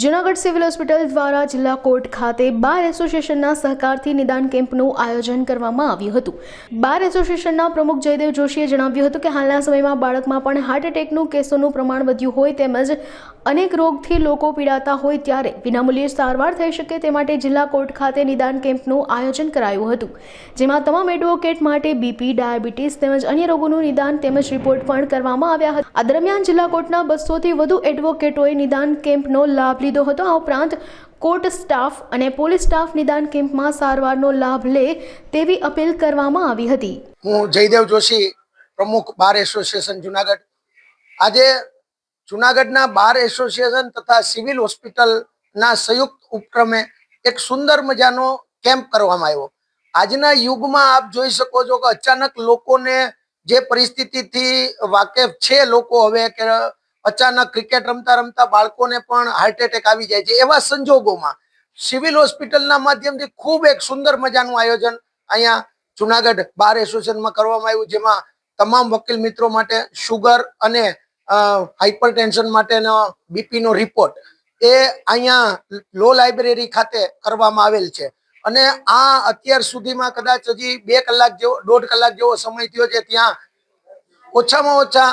Junagadh civil hospital દ્વારા જિલ્લા court ખાતે બાર એસોસિએશનના સહકારથી નિદાન કેમ્પનું આયોજન કરવામાં આવ્યું હતું. બાર એસોસિએશનના પ્રમુખ જયદેવ જોશીએ જણાવ્યું હતું કે હાલના સમયમાં બાળકમાં પણ હાર્ટ એટેકનું કેસોનું પ્રમાણ વધ્યું હોય તેમજ અનેક રોગથી લોકો પીડાતા હોય ત્યારે વિનામૂલ્યે સારવાર થઈ શકે તે માટે જિલ્લા કોર્ટ ખાતે નિદાન કેમ્પનું આયોજન કરાયું હતું. જેમાં તમામ એડવોકેટ માટે બીપી, ડાયાબિટીસ તેમજ અન્ય રોગોનું નિદાન તેમજ રિપોર્ટ પણ કરવામાં આવ્યા હતા. આ દરમિયાન જિલ્લા કોર્ટના બસોથી વધુ એડવોકેટોએ નિદાન કેમ્પનો લાભ લીધો હતો. આ ઉપરાંત કોર્ટ સ્ટાફ અને પોલીસ સ્ટાફ નિદાન કેમ્પમાં સારવારનો લાભ લે તેવી અપીલ કરવામાં આવી હતી. હું જયદેવ જોશી, પ્રમુખ બાર એસોસિએશન જુનાગઢ. આજે જુનાગઢના બાર એસોસિએશન તથા સિવિલ હોસ્પિટલના સંયુક્ત ઉપક્રમે એક સુંદર મજાનો કેમ્પ કરવામાં આવ્યો. આજના યુગમાં આપ જોઈ શકો છો કે અચાનક લોકોને જે પરિસ્થિતિથી વાકેફ છે લોકો હવે કે અચાનક ક્રિકેટ રમતા રમતા બાળકોને પણ હાર્ટ એટેક આવી જાય છે. એવા સંજોગોમાં સિવિલ હોસ્પિટલના માધ્યમથી ખૂબ એક સુંદર મજાનું આયોજન અહીંયા જુનાગઢ બાર એસોસિએશનમાં કરવામાં આવ્યું, જેમાં તમામ વકીલ મિત્રો માટે શુગર અને હાઇપર ટેન્શન માટેનો બીપીનો રિપોર્ટ એ અહીંયા લો લાઇબ્રેરી ખાતે કરવામાં આવેલ છે. અને આ અત્યાર સુધીમાં કદાચ હજી બે કલાક જેવો, દોઢ કલાક જેવો સમય થયો છે, ત્યાં ઓછામાં ઓછા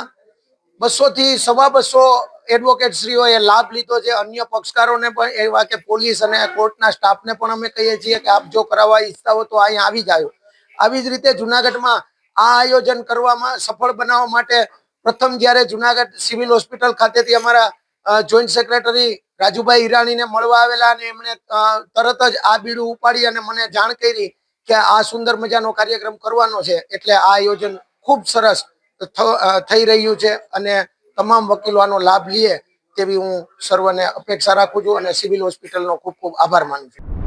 બસો થી સવા બસો એડવોકેટ શ્રીઓએ લાભ લીધો છે. અન્ય પક્ષકારોને પણ એવા કે પોલીસ અને કોર્ટના સ્ટાફને પણ અમે કહીએ છીએ કે આપ જો કરાવવા ઈચ્છતા હો તો અહીંયા આવી જાઓ. આવી જ રીતે જુનાગઢમાં આ આયોજન કરવામાં સફળ બનાવવા માટે પ્રથમ જ્યારે જુનાગઢ સિવિલ હોસ્પિટલ ખાતેથી અમારા જોઈન્ટ સેક્રેટરી રાજુભાઈ ઈરાણીને મળવા આવેલા અને એમણે તરત જ આ બીડું ઉપાડી અને મને જાણ કરી કે આ સુંદર મજાનો કાર્યક્રમ કરવાનો છે. એટલે આ આયોજન ખૂબ સરસ થઈ રહ્યું છે અને તમામ વકીલો આનો લાભ લે તેવી હું સર્વને અપેક્ષા રાખું છું અને સિવિલ હોસ્પિટલનો ખૂબ ખૂબ આભાર માનું છું.